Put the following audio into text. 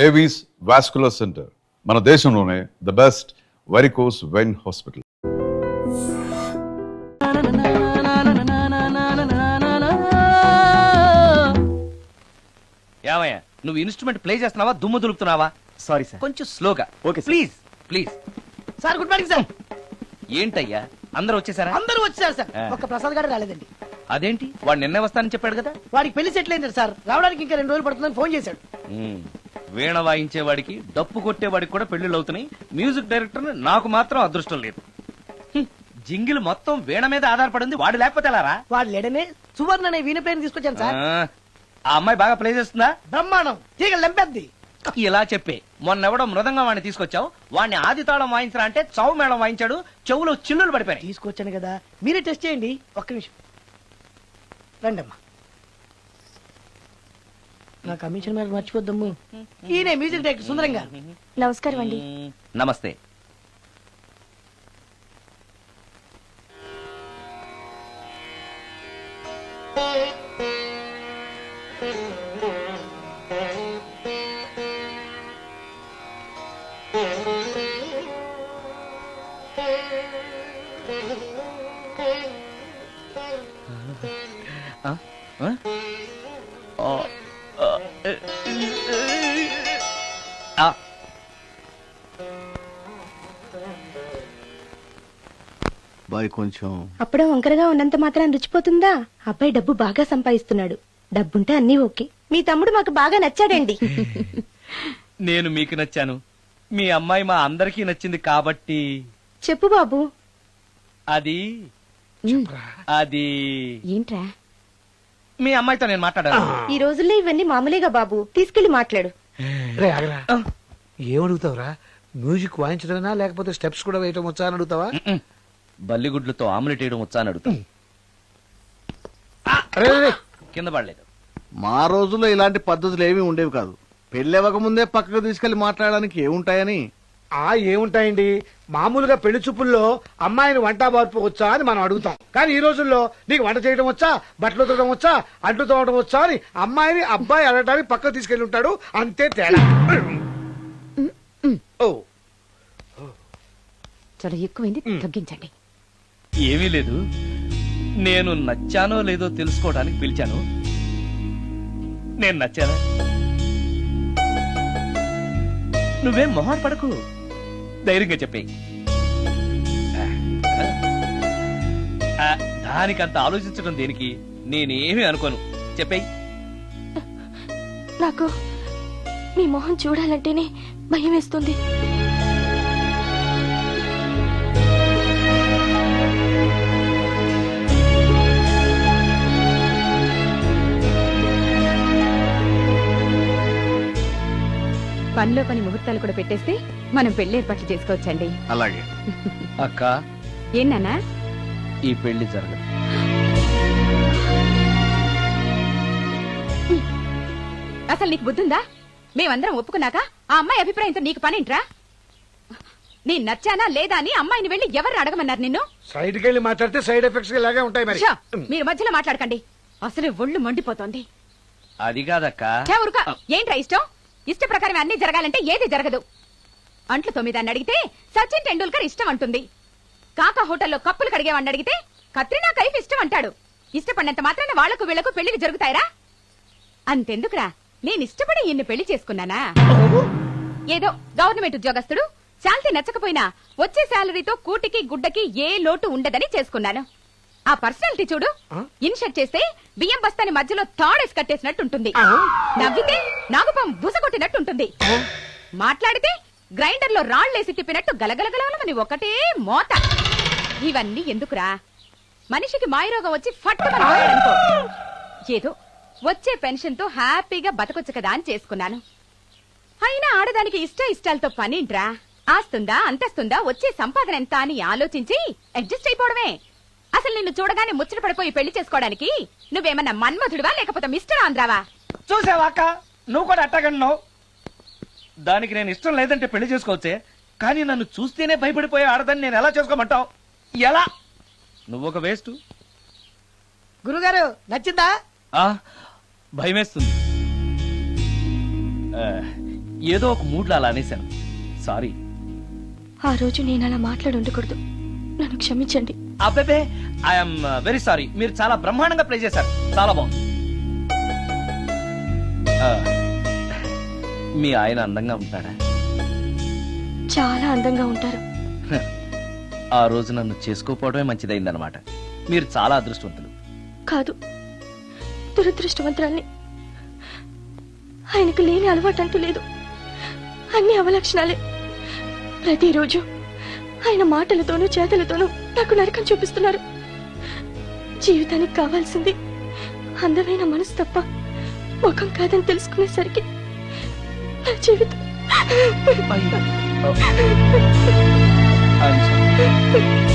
Avis vascular centre మన దేశంలోనే the best varicose vein hospital ఏమయ్యా నువ్వు ఇన్స్ట్రుమెంట్ ప్లే చేస్తున్నావా దుమ్ము దులుపుతున్నావా? సారీ సార్ కొంచెం స్లోగా okay. Please please sir good morning sir ఏంటయ్యా అందరూ వచ్చేసారా? అందరూ వచ్చారు సార్. ఒక్క ప్రసాద్ గారు రాలేదండి. అదేంటి? వాడు నిన్నే వస్తానని చెప్పాడు కదా? వాడికి పెళ్ళి సెటిల్ అయింది సార్ రావడానికి ఇంకా రెండు రోజులు పడుతుందని ఫోన్ చేశాడు. వీణ వాయించేవాడికి డప్పు కొట్టేవాడికి కూడా పెళ్ళిళ్ళు అవుతున్నాయి. మ్యూజిక్ డైరెక్టర్ నాకు మాత్రం అదృష్టం లేదు. జింగిల్ మొత్తం వీణ మీద ఆధారపడింది వాడు లేకపోతే ఎలారా వాడు లేడనే సువర్ణ అనే వీణ పేరుని తీసుకొచ్చాను సార్. ఆ, అమ్మాయి బాగా ప్లే చేస్తుందా? బ్రహ్మాండం. తీగ లెంపెద్ది. ఇలా చెప్పే మొన్నెవడో మృదంగా వాడిని తీసుకొచ్చావు వాడిని ఆది తాళం వాయించరా అంటే చౌ మేళం వాయించాడు చెవులో చిల్లులు పడిపోయాయి తీసుకొచ్చాను కదా మీరే టెస్ట్ చేయండి. ఒక్క నిమిషం. రండమ్మా. నా కమిషన్ మీద మర్చిపోద్దమ్ము. ఈయనే మ్యూజిక్ డైరెక్టర్ సుందరం గారు నమస్కారం అండి. నమస్తే. ఆ, ఆ. బాయ్ కొంచెం అప్పుడే వంకరగా ఉన్నంత మాత్రం రుచిపోతుందా? అబ్బాయి డబ్బు బాగా సంపాదిస్తున్నాడు. డబ్బుంటే అన్నీ ఓకే. మీ తమ్ముడు మాకు బాగా నచ్చాడండి. నేను మీకు నచ్చాను. మీ అమ్మాయి మా అందరికీ నచ్చింది కాబట్టి చెప్పు బాబు. అది అది ఏంట్రా? మీ అమ్మాయితో నేను మాట్లాడాను ఈ రోజుల్లో ఇవన్నీ మామూలేగా బాబు. తీసుకెళ్ళి మాట్లాడు. రే ఆగరా. ఏమడుగుతావురా? మ్యూజిక్ వాయించడమేనా? లేకపోతే స్టెప్స్ కూడా వేయటం వచ్చా అని అడుగుతావా. బల్లిగుడ్లతో ఆమ్లెట్ వేయడం వచ్చా అని అడుగుతా అరే, రే, రే. కింద పడలేదు. మా రోజుల్లో ఇలాంటి పద్ధతులు ఏమీ ఉండేవి కాదు. పెళ్ళవక ముందే పక్కకు తీసుకెళ్ళి మాట్లాడడానికి ఏముంటాయని? ఆ ఏముంటాయండి? మామూలుగా పెళ్ళి చూపుల్లో అమ్మాయిని వంట బార్పు వచ్చా అని మనం అడుగుతాం. కానీ ఈ రోజుల్లో నీకు వంట చేయడం వచ్చా బట్టలు ఉతకడం వచ్చా అంట్లు తోవడం వచ్చా అని అమ్మాయిని అబ్బాయి అడగటానికి పక్కకు తీసుకెళ్ళి ఉంటాడు. అంతే తేడా. ఓ. చాలా ఎక్కువైంది. తగ్గించండి. ఏమీ లేదు. నేను నచ్చానో లేదో తెలుసుకోవడానికి పిలిచాను. నేను నచ్చానా? నువ్వేం మొహం పడకు. ధైర్యంగా చెప్పే దానికంత ఆలోచించడం దేనికి? నేనేమి అనుకోను. చెప్పేయి. నాకు మీ మొహం చూడాలంటేనే భయం వేస్తుంది. పనిలో పని ముహూర్తాలు కూడా పెట్టేస్తే మనం పెళ్ళి ఏర్పాట్లు చేసుకోవచ్చండి. అలాగే. అక్క. ఏనానా ఈ పెళ్ళి జరగదు. అసలు నీకు బుద్ధుందా? మేమందరం ఒప్పుకున్నాక ఆ అమ్మాయి అభిప్రాయంతో నీకు పనేంట్రా? నేను నచ్చానా లేదా అని అమ్మాయిని వెళ్ళి ఎవరు అడగమన్నారు నిన్ను? సైడ్కి వెళ్ళి మాట్లాడితే సైడ్ ఎఫెక్ట్స్ ఇలాగే ఉంటాయి మరి. షో, మీరు మధ్యలో మాట్లాడకండి. అసలు ఒళ్ళు మండిపోతోంది. అది కాదక్క. ఛే, ఊరుకో. ఏంట్రా ఇష్టం? ఇష్ట ప్రకారం అన్ని జరగాలంటే ఏది జరగదు. అంట్లు తొమ్మిదాన్ని అడిగితే సచిన్ టెండూల్కర్ ఇష్టం అంటుంది కాకా హోటల్లో కప్పులు కడిగేవాడిని అడిగితే కత్రినా కైఫ్ ఇష్టం అంటాడు ఇష్టపడినంత మాత్రాన వాళ్ళకు వీళ్ళకు పెళ్ళికి జరుగుతాయరా? అంతెందుకురా? నేను ఇష్టపడి ఈయన్ని పెళ్ళి చేసుకున్నానా? ఏదో గవర్నమెంట్ ఉద్యోగస్తుడు శాలరీ నచ్చకపోయినా వచ్చే శాలరీతో కూటికి గుడ్డకి ఏ లోటు ఉండదని చేసుకున్నాను. ఆ పర్సనాలిటీ చూడు. ఇన్షర్ట్ చేస్తే బియ్యం బస్తాని మధ్యలో తాడేసి కట్టేసినట్టు ఉంటుంది. నవ్వితే నాగుపం బుసగొట్టినట్టు ఉంటుంది. మాట్లాడితే గ్రైండర్లో రాళ్ళేసి తిప్పినట్టు గలగలగలమని ఒకటే మోత. ఇవన్నీ ఎందుకురా? మనిషికి మాయరోగం వచ్చి ఏదో వచ్చే పెన్షన్తో హ్యాపీగా బతకొచ్చు కదా అని చేసుకున్నాను. అయినా ఆడదానికి ఇష్ట ఇష్టాలతో పనింట్రా ఆస్తుందా అంతస్తుందా వచ్చే సంపాదన ఎంత అని ఆలోచించి అడ్జస్ట్ అయిపోవడమే. అసలు నిన్ను చూడగానే ముచ్చట పడిపోయి పెళ్ళి చేసుకోవడానికి నువ్వేమన్నా మన్మధుడివా లేకపోతే మిస్టర్ ఆంధ్రావా? చూసావా అక్క? నువ్వు కూడా అట్టగన్నావు. దానికి నేను ఇష్టం లేదంటే పెళ్ళి చేసుకోవచ్చే కానీ నన్ను చూస్తేనే భయపడిపోయే ఆడదని నేను ఎలా చేసుకోమంటావు? ఎలా? నువ్వు ఒక వేస్ట్. గురుగారు నచ్చిందా? భయమేస్తుంది. ఆ, ఏదో ఒక మూడ్లో అలా అనేశాను. సారీ ఆ రోజు నేను అలా మాట్లాడి ఉండకూడదు. నన్ను క్షమించండి. అబ్బే ఐఎమ్ వెరీ సారీ మీరు చాలా బ్రహ్మాండంగా ప్లే చేశారు. చాలా బాగుంది. మీ ఆయన అందంగా ఉంటాడా? చాలా అందంగా ఉంటారు. ఆ రోజు నన్ను చేసుకోపోవడమే మంచిదైందనమాట మీరు చాలా అదృష్టవంతులు. కాదు. దురదృష్టవంతురాల్ని ఆయనకు లేని అలవాటు అంటూ లేదు. అన్ని అవలక్షణాలే. ప్రతిరోజు ఆయన మాటలతోనూ చేతలతోనూ నాకు నరకం చూపిస్తున్నారు. జీవితానికి కావాల్సింది అందమైన మనసు తప్ప ముఖం కాదని తెలుసుకునేసరికి నా జీవితం I'm sorry.